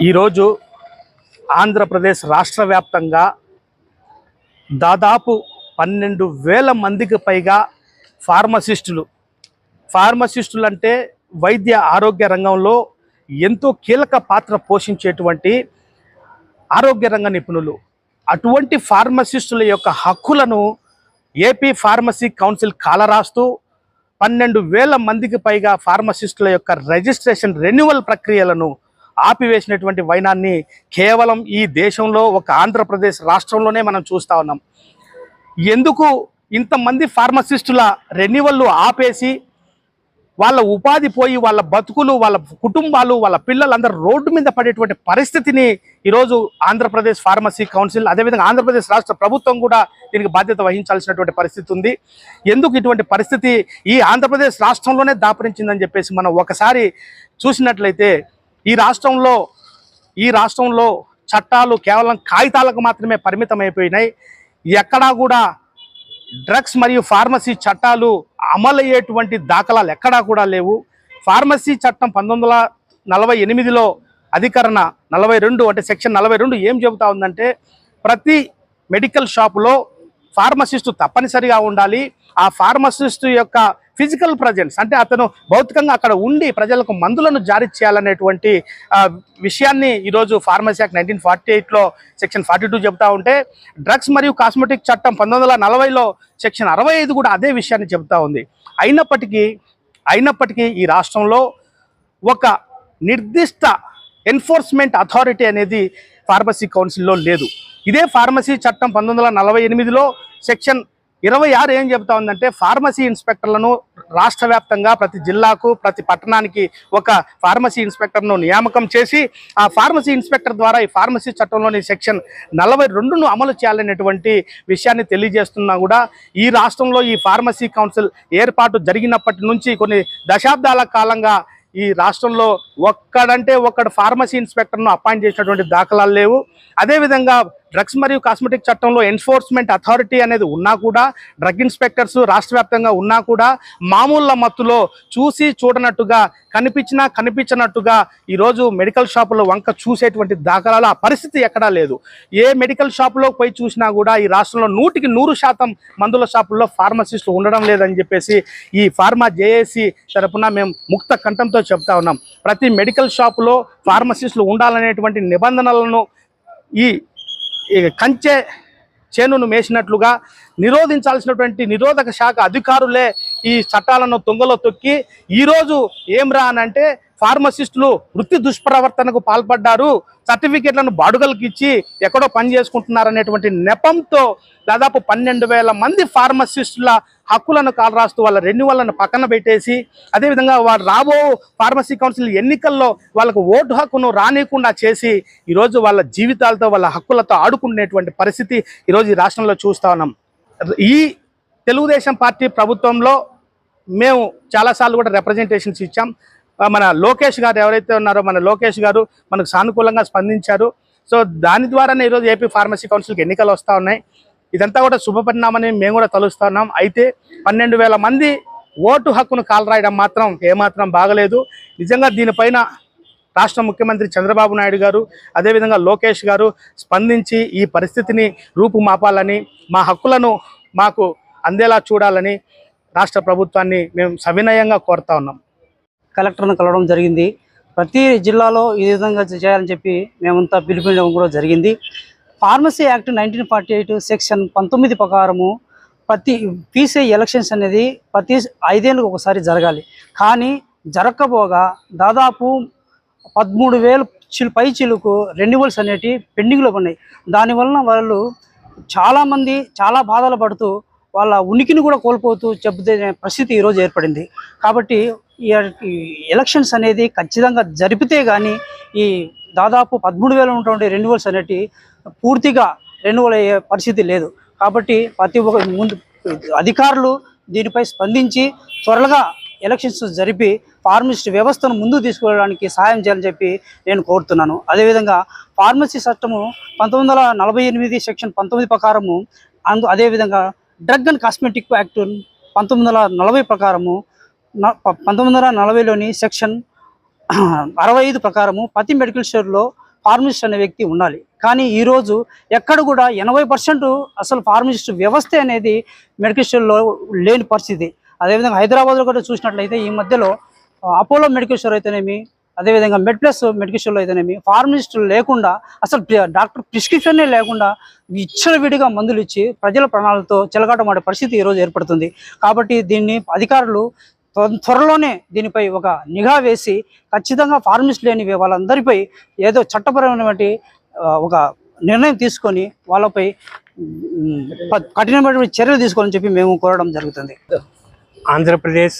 ఈరోజు ఆంధ్రప్రదేశ్ రాష్ట్ర వ్యాప్తంగా దాదాపు పన్నెండు వేల మందికి పైగా ఫార్మసిస్టులు ఫార్మసిస్టులు అంటే వైద్య ఆరోగ్య రంగంలో ఎంతో కీలక పాత్ర పోషించేటువంటి ఆరోగ్య రంగ నిపుణులు. అటువంటి ఫార్మసిస్టుల యొక్క హక్కులను ఏపీ ఫార్మసీ కౌన్సిల్ కాలరాస్తూ పన్నెండు వేల మందికి పైగా ఫార్మసిస్టుల యొక్క రిజిస్ట్రేషన్ రెన్యువల్ ప్రక్రియలను ఆపివేసినటువంటి వైనాన్ని కేవలం ఈ దేశంలో ఒక ఆంధ్రప్రదేశ్ రాష్ట్రంలోనే మనం చూస్తా ఉన్నాం. ఎందుకు ఇంతమంది ఫార్మసిస్టుల రెన్యువల్లు ఆపేసి వాళ్ళ ఉపాధి పోయి వాళ్ళ బతుకులు వాళ్ళ కుటుంబాలు వాళ్ళ పిల్లలందరూ రోడ్డు మీద పడేటువంటి పరిస్థితిని ఈరోజు ఆంధ్రప్రదేశ్ ఫార్మసీ కౌన్సిల్ అదేవిధంగా ఆంధ్రప్రదేశ్ రాష్ట్ర ప్రభుత్వం కూడా దీనికి బాధ్యత వహించాల్సినటువంటి పరిస్థితి ఉంది. ఎందుకు ఇటువంటి పరిస్థితి? ఈ ఆంధ్రప్రదేశ్ రాష్ట్రంలోనే దాపరించిందని చెప్పేసి మనం ఒకసారి చూసినట్లయితే ఈ రాష్ట్రంలో ఈ రాష్ట్రంలో చట్టాలు కేవలం కాగితాలకు మాత్రమే పరిమితం అయిపోయినాయి ఎక్కడా కూడా డ్రగ్స్ మరియు ఫార్మసీ చట్టాలు అమలయ్యేటువంటి దాఖలాలు ఎక్కడా కూడా లేవు. ఫార్మసీ చట్టం పంతొమ్మిది నలభై ఎనిమిదిలో అధికరణ నలభై రెండు అంటే సెక్షన్ నలభై రెండు ఏం చెబుతా ఉందంటే ప్రతి మెడికల్ షాపులో ఫార్మసిస్టు తప్పనిసరిగా ఉండాలి. ఆ ఫార్మసిస్టు యొక్క ఫిజికల్ ప్రజెన్స్. అంటే అతను భౌతికంగా అక్కడ ఉండి ప్రజలకు మందులను జారీ చేయాలనేటువంటి విషయాన్ని ఈరోజు ఫార్మసీ యాక్ట్ నైన్టీన్ ఫార్టీ ఎయిట్లో సెక్షన్ ఫార్టీ టూ చెబుతా ఉంటే డ్రగ్స్ మరియు కాస్మెటిక్ చట్టం పంతొమ్మిది వందల నలభైలో సెక్షన్ అరవై ఐదు కూడా అదే విషయాన్ని చెబుతా ఉంది. అయినప్పటికీ అయినప్పటికీ ఈ రాష్ట్రంలో ఒక నిర్దిష్ట ఎన్ఫోర్స్మెంట్ అథారిటీ అనేది ఫార్మసీ కౌన్సిల్లో లేదు. ఇదే ఫార్మసీ చట్టం పంతొమ్మిది వందల నలభై ఎనిమిదిలో సెక్షన్ ఇరవై ఆరు ఏం చెబుతా ఉందంటే ఫార్మసీ ఇన్స్పెక్టర్లను రాష్ట్ర వ్యాప్తంగా ప్రతి జిల్లాకు ప్రతి పట్టణానికి ఒక ఫార్మసీ ఇన్స్పెక్టర్ను నియామకం చేసి ఆ ఫార్మసీ ఇన్స్పెక్టర్ ద్వారా ఈ ఫార్మసీ చట్టంలోని సెక్షన్ నలభై రెండును అమలు చేయాలనేటువంటి విషయాన్ని తెలియజేస్తున్నా కూడా ఈ రాష్ట్రంలో ఈ ఫార్మసీ కౌన్సిల్ ఏర్పాటు జరిగినప్పటి నుంచి కొన్ని దశాబ్దాల కాలంగా ఈ రాష్ట్రంలో ఒక్కడంటే ఒక్కడు ఫార్మసీ ఇన్స్పెక్టర్ను అపాయింట్ చేసినటువంటి దాఖలాలు లేవు. అదేవిధంగా డ్రగ్స్ మరియు కాస్మెటిక్ చట్టంలో ఎన్ఫోర్స్మెంట్ అథారిటీ అనేది ఉన్నా కూడా డ్రగ్ ఇన్స్పెక్టర్స్ రాష్ట్ర వ్యాప్తంగా ఉన్నా కూడా మామూళ్ళ మత్తులో చూసి చూడనట్టుగా కనిపించినా కనిపించినట్టుగా ఈరోజు మెడికల్ షాపులో వంక చూసేటువంటి దాఖలాలు ఆ పరిస్థితి ఎక్కడా లేదు. ఏ మెడికల్ షాపులో పోయి చూసినా కూడా ఈ రాష్ట్రంలో నూటికి నూరు శాతం మందుల షాపుల్లో ఫార్మసిస్టులు ఉండడం లేదని చెప్పేసి ఈ ఫార్మా జేఏసీ తరపున మేము ముక్త కంఠంతో చెప్తా ఉన్నాం. ప్రతి మెడికల్ షాపులో ఫార్మసిస్టులు ఉండాలనేటువంటి నిబంధనలను ఈ కంచె చేనును మేసినట్లుగా నిరోధించాల్సినటువంటి నిరోధక శాఖ అధికారులే ఈ చట్టాలను తొంగలో తొక్కి ఈరోజు ఏం రా అని అంటే ఫార్మసిస్టులు వృత్తి దుష్ప్రవర్తనకు పాల్పడ్డారు. సర్టిఫికెట్లను బాడుగలకు ఇచ్చి ఎక్కడో పని చేసుకుంటున్నారనేటువంటి నెపంతో దాదాపు పన్నెండు వేల మంది ఫార్మసిస్టుల హక్కులను కాలరాస్తూ వాళ్ళ రెన్యువల్లను పక్కన పెట్టేసి అదేవిధంగా వారు రాబో ఫార్మసీ కౌన్సిల్ ఎన్నికల్లో వాళ్ళకు ఓటు హక్కును రానియకుండా చేసి ఈరోజు వాళ్ళ జీవితాలతో వాళ్ళ హక్కులతో ఆడుకునేటువంటి పరిస్థితి ఈరోజు ఈ రాష్ట్రంలో చూస్తా ఉన్నాం. ఈ తెలుగుదేశం పార్టీ ప్రభుత్వంలో మేము చాలాసార్లు కూడా రిప్రజెంటేషన్స్ ఇచ్చాం. మన లోకేష్ గారు ఎవరైతే ఉన్నారో మన లోకేష్ గారు మనకు సానుకూలంగా స్పందించారు. సో దాని ద్వారానే ఈరోజు ఏపీ ఫార్మసీ కౌన్సిల్కి ఎన్నికలు వస్తూ ఉన్నాయి. ఇదంతా కూడా శుభపరిణామని మేము కూడా తలుస్తూ ఉన్నాం. అయితే పన్నెండు వేల మంది ఓటు హక్కును కాలరాయడం మాత్రం ఏమాత్రం బాగలేదు. నిజంగా దీనిపైన రాష్ట్ర ముఖ్యమంత్రి చంద్రబాబు నాయుడు గారు అదేవిధంగా లోకేష్ గారు స్పందించి ఈ పరిస్థితిని రూపుమాపాలని మా హక్కులను మాకు అందేలా చూడాలని రాష్ట్ర ప్రభుత్వాన్ని మేము సవినయంగా కోరుతా ఉన్నాం. కలెక్టర్ను కలవడం జరిగింది. ప్రతి జిల్లాలో ఈ విధంగా చేయాలని చెప్పి మేమంతా పిలుపునివ్వడం కూడా జరిగింది. Pharmacy act nineteen forty eight section పంతొమ్మిది ప్రకారము ప్రతి పీసీ ఎలక్షన్స్ అనేది ప్రతి ఐదేళ్ళకి ఒకసారి జరగాలి. కానీ జరగకపోగా దాదాపు పదమూడు వేలు చిలు పై చిలుకు రెన్యువల్స్ అనేటివి పెండింగ్లో ఉన్నాయి. దానివలన వాళ్ళు చాలామంది చాలా బాధలు పడుతూ వాళ్ళ ఉనికిని కూడా కోల్పోతూ చెబుతే పరిస్థితి ఈరోజు ఏర్పడింది. కాబట్టి ఎలక్షన్స్ అనేది ఖచ్చితంగా జరిపితే కానీ ఈ దాదాపు పదమూడు వేల ఉన్నటువంటి రెన్యువల్స్ అనేటివి పూర్తిగా రెన్యువల్ అయ్యే పరిస్థితి లేదు. కాబట్టి ప్రతి ఒక్క ముందు అధికారులు దీనిపై స్పందించి త్వరగా ఎలక్షన్స్ జరిపి ఫార్మసిస్ట్ వ్యవస్థను ముందుకు తీసుకువెళ్ళడానికి సహాయం చేయాలని చెప్పి నేను కోరుతున్నాను. అదేవిధంగా ఫార్మసీ చట్టము పంతొమ్మిది వందల నలభై ఎనిమిది సెక్షన్ పంతొమ్మిది ప్రకారము అందు అదేవిధంగా డ్రగ్ అండ్ కాస్మెటిక్ యాక్ట్ పంతొమ్మిది వందల నలభై ప్రకారము పంతొమ్మిది వందల నలభైలోని సెక్షన్ అరవై ఐదు ప్రకారము ప్రతి మెడికల్ స్టోర్లో ఫార్మసిస్ట్ అనే వ్యక్తి ఉండాలి. కానీ ఈరోజు ఎక్కడ కూడా ఎనభై పర్సెంట్ అసలు ఫార్మసిస్ట్ వ్యవస్థ అనేది మెడికల్ స్టోర్లో లేని పరిస్థితి. అదేవిధంగా హైదరాబాద్లో కూడా చూసినట్లయితే ఈ మధ్యలో అపోలో మెడికల్ స్టోర్ అయితేనేమి అదేవిధంగా మెడ్ ప్లస్ మెడికేషన్లో అయితేనేమి ఫార్మసిస్ట్ లేకుండా అసలు డాక్టర్ ప్రిస్క్రిప్షన్నే లేకుండా విచ్చలవిడిగా మందులు ఇచ్చి ప్రజల ప్రాణాలతో చెలగాటమాడే పరిస్థితి ఈరోజు ఏర్పడుతుంది. కాబట్టి దీన్ని అధికారులు త్వరలోనే దీనిపై ఒక నిఘా వేసి ఖచ్చితంగా ఫార్మసిస్ట్ లేని వాళ్ళందరిపై ఏదో చట్టపరమైనటువంటి ఒక నిర్ణయం తీసుకొని వాళ్ళపై కఠినమైనటువంటి చర్యలు తీసుకోవాలని చెప్పి మేము కోరడం జరుగుతుంది. ఆంధ్రప్రదేశ్